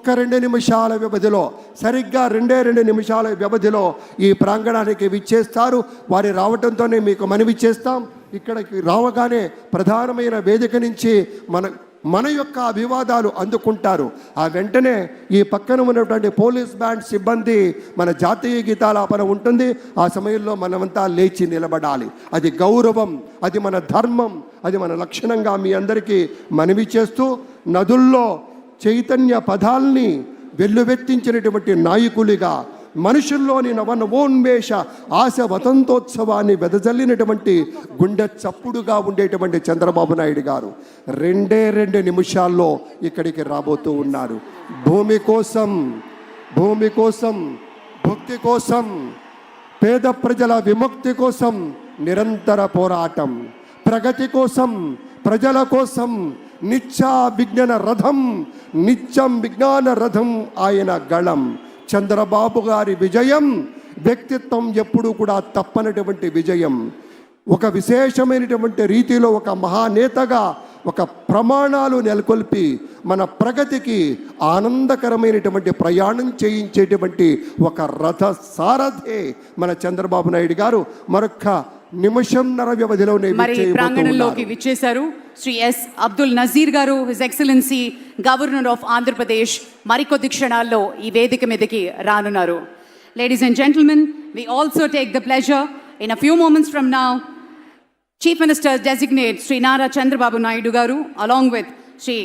ఒక్క రెండు నిమిషాల వ్యవధిలో సరిగ్గా రెండే రెండు నిమిషాల వ్యవధిలో ఈ ప్రాంగణానికి విచ్చేస్తారు. వారి రావటంతోనే మీకు మనవి చేస్తాం. ఇక్కడికి రావగానే ప్రధానమైన వేదిక నుంచి మన మన యొక్క అభివాదాలు అందుకుంటారు. ఆ వెంటనే ఈ పక్కన ఉన్నటువంటి పోలీస్ బ్యాండ్ సిబ్బంది మన జాతీయ గీతాలాపన ఉంటుంది. ఆ సమయంలో మనమంతా లేచి నిలబడాలి. అది గౌరవం అది మన ధర్మం అది మన లక్షణంగా మీ అందరికీ మనవి చేస్తూ నదుల్లో చైతన్య పదాల్ని వెల్లువెత్తించినటువంటి నాయకులుగా మనుషుల్లోని నవనవోన్మేష ఆశ వసంతోత్సవాన్ని వెదజల్లినటువంటి గుండె చప్పుడుగా ఉండేటువంటి చంద్రబాబు నాయుడు గారు రెండే రెండు నిమిషాల్లో ఇక్కడికి రాబోతూ ఉన్నారు. భూమి కోసం భూమి కోసం భక్తి కోసం పేద ప్రజల విముక్తి కోసం నిరంతర పోరాటం. ప్రగతి కోసం ప్రజల కోసం నిత్యా విజ్ఞాన రథం నిత్యం విజ్ఞాన రథం ఆయన గళం. చంద్రబాబు గారి విజయం వ్యక్తిత్వం ఎప్పుడూ కూడా తప్పనటువంటి విజయం. ఒక విశేషమైనటువంటి రీతిలో ఒక మహానేతగా ఒక ప్రమాణాలు నెలకొల్పి మన ప్రగతికి ఆనందకరమైనటువంటి ప్రయాణం చేయించేటువంటి ఒక రథ సారథే మన చంద్రబాబు నాయుడు గారు. మరొక్క నిమిషంన్నర వ్యవధిలోనే మరి ప్రాంగణంలోకి. విచ్చేశారు శ్రీ ఎస్ అబ్దుల్ నజీర్ గారు his excellency governor of Andhra Pradesh మరికొద్ది క్షణాల్లో ఈ వేదిక మీదకి రానున్నారు ladies and gentlemen we also take the pleasure in a few moments from now chief minister designate Shri Nara Chandrababu Naidu గారు అలాంగ్ విత్ శ్రీ